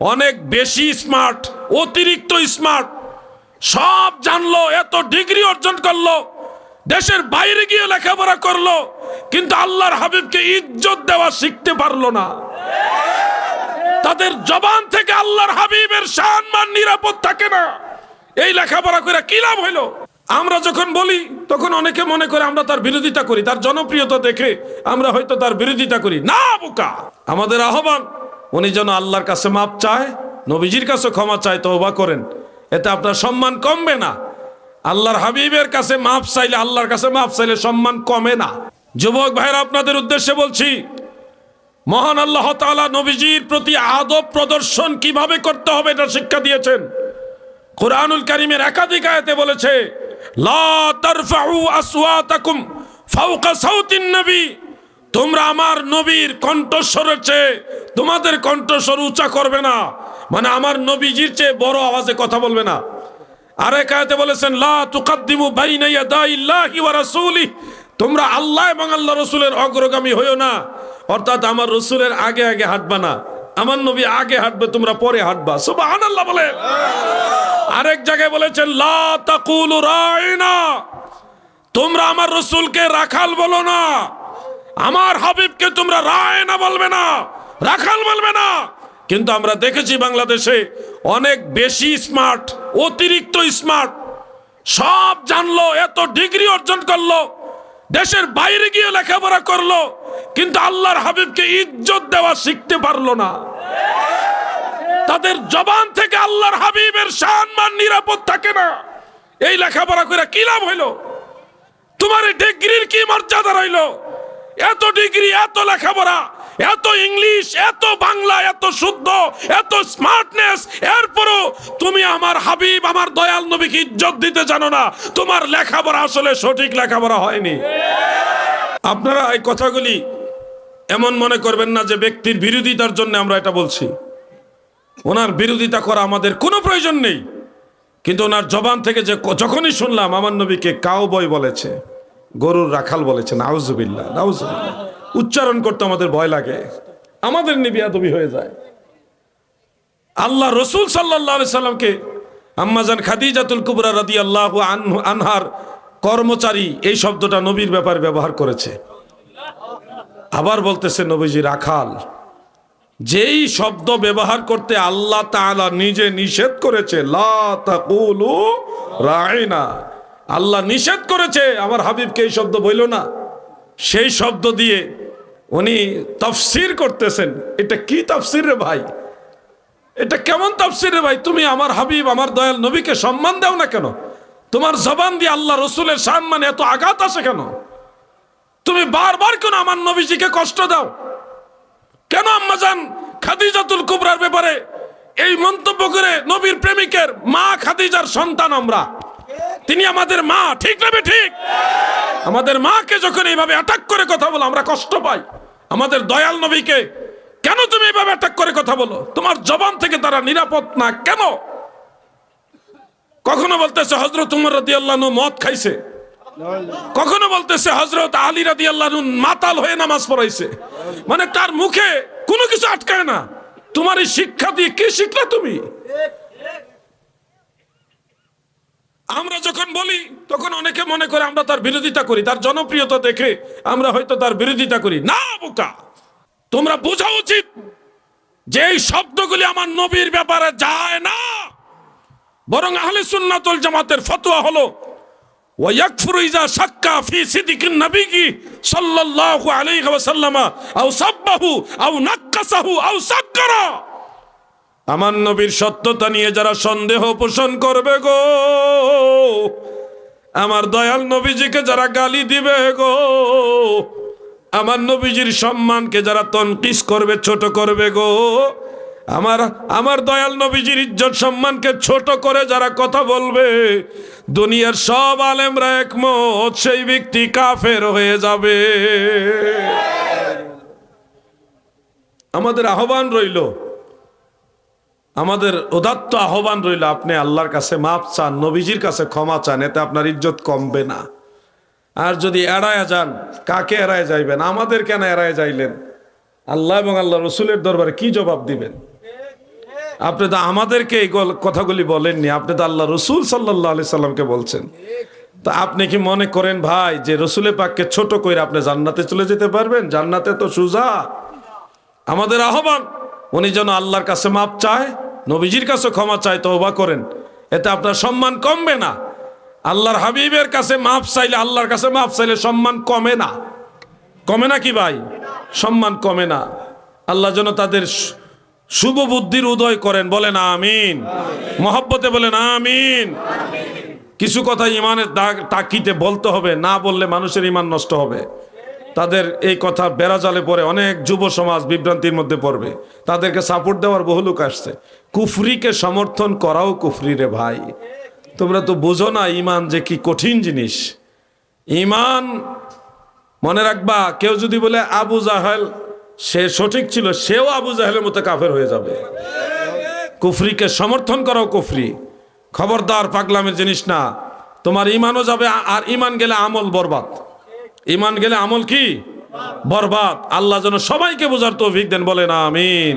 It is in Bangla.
অনেক বেশি স্মার্ট, অতিরিক্ত স্মার্ট। সব জানলো, এত ডিগ্রি অর্জন করল, দেশের বাইরে গিয়ে লেখাপড়া করল, কিন্তু আল্লাহর হাবিবকে ইজ্জত দেওয়া শিখতে পারল না। তাদের জবান থেকে আল্লাহর হাবিবের সম্মান নিরাপদ থাকে না। এই লেখাপড়া করে কি লাভ হইল? আমরা যখন বলি, তখন অনেকে মনে করে আমরা তার বিরোধিতা করি, তার জনপ্রিয়তা দেখে আমরা হয়তো তার বিরোধিতা করি। না, বোকা! আমাদের আহ্বান উনি যেন আল্লাহর কাছে মাপ চায়, নবীজির কাছে ক্ষমা চায়, তওবা করেন। এতে আপনার সম্মান কমবে না। আল্লাহর হাবিবের কাছে মাপ চাইলে, আল্লাহর কাছে মাপ চাইলে সম্মান কমে না। যুবক ভাইরা আপনাদের উদ্দেশ্যে বলছি, মহান আল্লাহ তাআলা নবীজির প্রতি আদব প্রদর্শন কীভাবে করতে হবে এটা শিক্ষা দিয়েছেন। কোরআনুল কারিমের একাধিক আয়াতে বলেছে, লা তারফাউ আসওয়াতাকুম ফাওকা সাউতিন নবী। তোমরা আমার নবীর কণ্ঠস্বরের চেয়ে তোমাদের কণ্ঠস্বর উঁচা করবে না। মানে আমার নবীজির চেয়ে বড় আওয়াজে কথা বলবে না। আরেক আয়াতে বলেছেন, লা তুকাদ্দিমু বাইনা ইয়াদাইল্লাহি ওয়া রাসূলি তোমরা আল্লাহ এবং আল্লাহ রসুলের অগ্রগামী হইও না। অর্থাৎ আমার রসুলের আগে আগে হাঁটবা না। আমার নবী আগে হাঁটবে, তোমরা পরে হাঁটবা। সুবহানাল্লাহ বলে আরেক জায়গায় বলেছেন, লা তাকুলু রাইনা। তোমরা আমার রসুলকে রাখাল বলো না। আমার হাবিবকে তোমরা রায়না বলবে না, রাখাল বলবে না। কিন্তু আমরা দেখেছি বাংলাদেশে অনেক বেশি স্মার্ট অতিরিক্ত স্মার্ট সব জানলো, এত ডিগ্রি অর্জন করল, দেশের বাইরে গিয়ে লেখাপড়া করল, কিন্তু আল্লাহর হাবিবকে ইজ্জত দেওয়া শিখতে পারল না। তাদের জবান থেকে আল্লাহর হাবিবের সম্মান নিরাপদ থাকে না। এই লেখাপড়া করে কি লাভ হইল? তোমার ডিগ্রির কি মর্যাদা রইল? এত ডিগ্রি, এত লেখাপড়া, এত ইংলিশ, এত বাংলা, এত শুদ্ধ, এত স্মার্টনেস, এরপরও তুমি আমার হাবিব, আমার দয়াল নবীকে ইজ্জত দিতে জানো না। তোমার লেখাপড়া আসলে সঠিক লেখাপড়া হয়নি। আপনারা এই কথাগুলি এমন মনে করবেন না যে ব্যক্তির বিরোধিতার জন্য আমরা এটা বলছি। ওনার বিরোধিতা করা আমাদের কোনো প্রয়োজন নেই। কিন্তু ওনার জবান থেকে যে যখনই শুনলাম, আমার নবীকে কাউ বয় বলেছে। গরুর রাখাল বলেছে নাউজুবিল্লাহ নাউজুবিল্লাহ। উচ্চারণ করতে আমাদের ভয় লাগে। আমাদের নিবিয়াদবি হয়ে যায়। আল্লাহ রসুল সাল্লাহ সাল্লামকে আম্মাজান খাদিজাতুল কুবরা রাদি আল্লাহ আনহার কর্মচারী এই শব্দটা নবীর ব্যাপারে ব্যবহার করেছে। আবার বলতেছে, নবীজি রাখাল, যেই শব্দ ব্যবহার করতে আল্লাহ তাআলা নিজে নিষেধ করেছে, লা তাকুলু রাইনা। আল্লাহ নিষেধ করেছে, আমার হাবিবকে এই শব্দ বইল না। সেই শব্দ দিয়ে উনি তফসির করতেছেন। এটা কি তফসির রে ভাই? এটা কেমন তফসির রে ভাই? তুমি আমার হাবিব, আমার দয়াল নবীকে সম্মান দাও না কেন? তোমার জবান দিয়ে আল্লাহ রসুলের সম্মানে এত আঘাত আসে কেন? তুমি বারবার কেন আমার নবীজিকে কষ্ট দাও? কেন আম্মা আম্মাজান খাদিজাতুল কুবরার ব্যাপারে এই মন্তব্য করে নবীর প্রেমিকের মা খাদিজার সন্তান আমরা? তিনি আমাদের মা, ঠিক নেবে ঠিক? আমাদের মাকে যখন এইভাবে অ্যাটাক করে কথা বলো, আমরা কষ্ট পাই। আমাদের দয়াল নবীকে কেন তুমি এইভাবে অ্যাটাক করে কথা বলো? তোমার জবান থেকে তারা নিরাপদ না কেন? কখনো বলতেছে হজরত উমর রাদি মদ খাইছে? কখনো বলতেছে হজরত আলী রাদি আল্লাহ মাতাল হয়ে নামাজ পড়াইছে? মানে তার মুখে কোনো কিছু আটকায় না। তোমার এই শিক্ষা দিয়ে কি শিখলে তুমি? আমরা যখন বলি, তখন অনেকে মনে করে আমরা তার বিরোধিতা করি, তার জনপ্রিয়তা দেখে আমরা হয়তো তার বিরোধিতা করি। না, বোকা! তোমরা বোঝা উচিত যে এই শব্দগুলি আমার নবীর ব্যাপারে যায় না। বরং আহলে সুন্নাতুল জামাতের ফতোয়া হলো ওয়াকফুরুইজা সাক্কা ফি সিদিকিন নবীকি সাল্লাল্লাহু আলাইহি ওয়াসাল্লামা আমার নবীর সত্যতা নিয়ে যারা সন্দেহ পোষণ করবে গো, আমার দয়াল নবীজিকে যারা গালি দিবে গো, আমার নবীজির সম্মানকে যারা তনকিস করবে, ছোট করবে গো, আমার আমার দয়াল নবীজির ইজ্জত সম্মানকে ছোট করে যারা কথা বলবে, দুনিয়ার সব আলেমরা একমত, সেই ব্যক্তি কাফের হয়ে যাবে। আমাদের আহ্বান রইল আমাদের উদাত্ত আহ্বান রইল, আপনি আল্লাহর কাছে মাপ চান, নবীজির কাছে ক্ষমা চান, এতে আপনার ইজ্জত কমবে না। আর যদি এড়ায় যান, কাকে এড়ায় যাইবেন? আমাদের কেন এড়ায় যাইলেন? আল্লাহ এবং আল্লাহ রসুলের দরবারে কি জবাব দিবেন? আপনি তো আমাদেরকে এই গল- কথাগুলি বলেননি, আপনি তো আল্লাহ রসুল সাল্লাহ আলি সাল্লামকে বলছেন। তা আপনি কি মনে করেন ভাই, যে রসুলের পাককে ছোট করে আপনি জান্নাতে চলে যেতে পারবেন? জান্নাতে তো সুজা। আমাদের আহ্বান উনি যেন আল্লাহর কাছে মাপ চায়, নবীজির কাছে ক্ষমা চায়, তওবা করেন। এতে আপনার সম্মান কমবে না। আল্লাহর হাবিবের কাছে মাপ চাইলে, আল্লাহর কাছে মাপ চাইলে সম্মান কমে না। কমে না কি ভাই? সম্মান কমে না। আল্লাহ যেন তাদের শুভ বুদ্ধির উদয় করেন। বলেন আমিন। মহব্বতে বলেন আমিন। কিছু কথা ইমানের তাকিতে বলতে হবে, না বললে মানুষের ইমান নষ্ট হবে। তাদের এই কথা বেড়াজালে পরে অনেক যুব সমাজ বিভ্রান্তির মধ্যে পড়বে। তাদেরকে সাপোর্ট দেওয়ার বহু লোক আসছে। কুফরিকে সমর্থন করাও কুফরি রে ভাই। তোমরা তো বোঝো না ইমান যে কি কঠিন জিনিস। ইমান মনে রাখবা, কেউ যদি বলে আবু জাহেল, সে সঠিক ছিল, সেও আবু জাহেলের মতো কাফের হয়ে যাবে। কুফরিকে সমর্থন করাও কুফরি। খবরদার, পাগলামের জিনিস না। তোমার ইমানও যাবে, আর ইমান গেলে আমল বরবাদ। ইমান গেলে আমল কি? বরবাদ। আল্লাহ যেন সবাইকে বোঝার তৌফিক দেন বলেন আমিন।